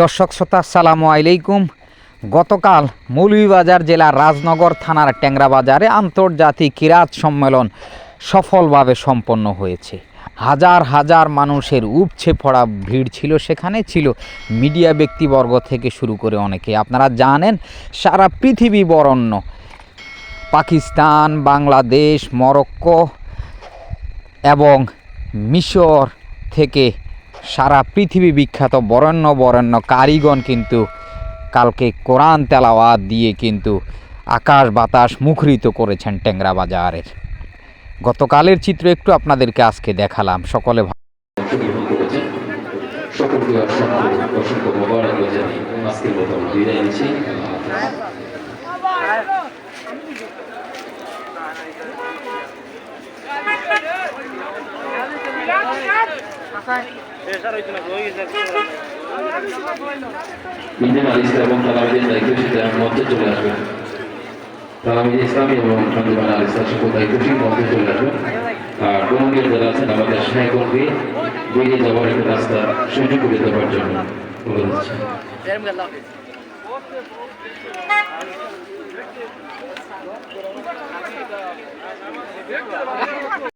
দর্শক শ্রোতা, আসসালামু আলাইকুম। গতকাল মৌলভীবাজার জেলার রাজনগর থানার ট্যাংরা বাজারে আন্তর্জাতিক কিরাত সম্মেলন সফলভাবে সম্পন্ন হয়েছে। হাজার হাজার মানুষের উপছে পড়া ভিড় ছিল সেখানে, ছিল মিডিয়া ব্যক্তিবর্গ থেকে শুরু করে অনেকে। আপনারা জানেন, সারা পৃথিবী বরণ্য, পাকিস্তান, বাংলাদেশ, মরক্কো এবং মিশর থেকে সারা পৃথিবী বিখ্যাত বরেণ্য বরেণ্য কারিগণ কিন্তু কালকে কোরআন তেলাওয়াত দিয়ে কিন্তু আকাশ বাতাস মুখরিত করেছেন ট্যাংরা বাজারের। গতকালের চিত্র একটু আপনাদেরকে আজকে দেখালাম। সকলে ইন্ডিয়ান আল ইসলাম এবং তালামিদের দায়িত্বশীল মঞ্চে চলে আসবেন তালামিদ ইসলামী এবং সঞ্জীবান আল ইসলাম সকল দায়িত্বশীল মঞ্চে চলে আসবেন আর ডোমঙ্গের যারা আছেন, আমাদের সহায়কর্মী বেরিয়ে যাওয়ার একটা রাস্তা সুযোগ করে দেওয়ার জন্য অনুরোধ করছি।